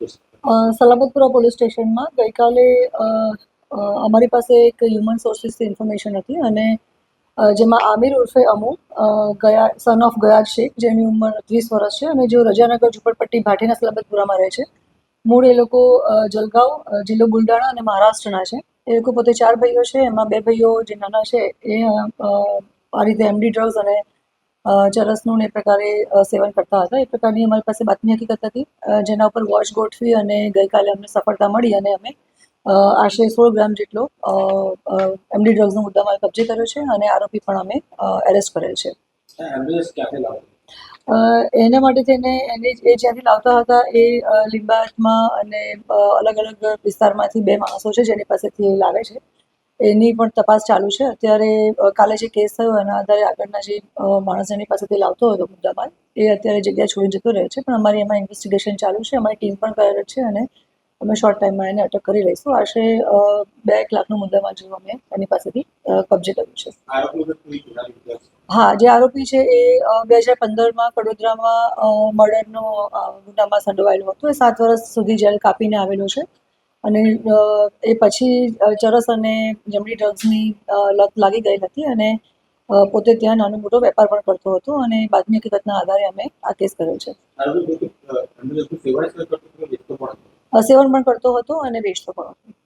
અ, Salabatpura police સ્ટેશનમાં ગઈકાલે અમારી પાસે એક હ્યુમન સોર્સિસથી ઇન્ફોર્મેશન હતી અને જેમાં આમિર ઉર્ફે અમુ ગયા સન ઓફ ગયા શેખ જેની ઉંમર ત્રીસ વર્ષ છે અને જેઓ રજાનગર ઝુંપડપટ્ટી ભાટીના સલામતપુરામાં રહે છે. મૂળ એ લોકો જલગાંવ જિલ્લો બુલડાણા અને મહારાષ્ટ્રના છે. એ લોકો પોતે ચાર ભાઈઓ છે એમાં બે ભાઈઓ જે નાના છે એ આ રીતે એમડી ડ્રગ્સ અને ચરસનું ને એ પ્રકારે સેવન કરતા હતા. એ પ્રકારની અમારી પાસે બાતમી હકીકત હતી. જેના ઉપર વોચ ગોઠવી અને ગઈકાલે અમને સફળતા મળી અને અમે આશરે સોળ ગ્રામ જેટલો એમડી ડ્રગ્સનો મુદ્દામાલ કબજે કર્યો છે અને આરોપી પણ અમે એરેસ્ટ કરેલ છે. એના માટે થઈને એને એ જ્યાંથી લાવતા હતા એ લિંબાયતમાં અને અલગ અલગ વિસ્તારમાંથી બે માણસો છે જેની પાસેથી એ લાવે છે. એની પણ તપાસ ચાલુ છે. અત્યારે કાલે જે કેસ થયો એના આધારે આગળના જે માણસ એની પાસેથી લાવતો હતો મુદ્દામાલ એ અત્યારે જગ્યા છોડી જતો રહે છે. પણ અમારી એમાં ઇન્વેસ્ટિગેશન ચાલુ છે. અમારી ટીમ પણ કાર્યરત છે અને અમે શોર્ટ ટાઈમમાં એને અટક કરી લઈશું. આશરે બે એક લાખનો મુદ્દામાલ જેવું અમે એની પાસેથી કબજે કર્યું છે. હા જે આરોપી છે એ બે હજાર પંદરમાં વડોદરામાં મર્ડરનો ગુનામાં સંડોવાયેલો હતો. એ સાત વર્ષ સુધી જેલ કાપીને આવેલો છે. અને એ પછી ચરસ અને જમણી ડ્રગ્સની લત લાગી ગઈ હતી અને પોતે ત્યાં નાનો મોટો વેપાર પણ કરતો હતો અને બાતમી હકીકતના આધારે અમે આ કેસ કર્યો છે. સેવન પણ કરતો હતો અને વેચતો પણ હતો.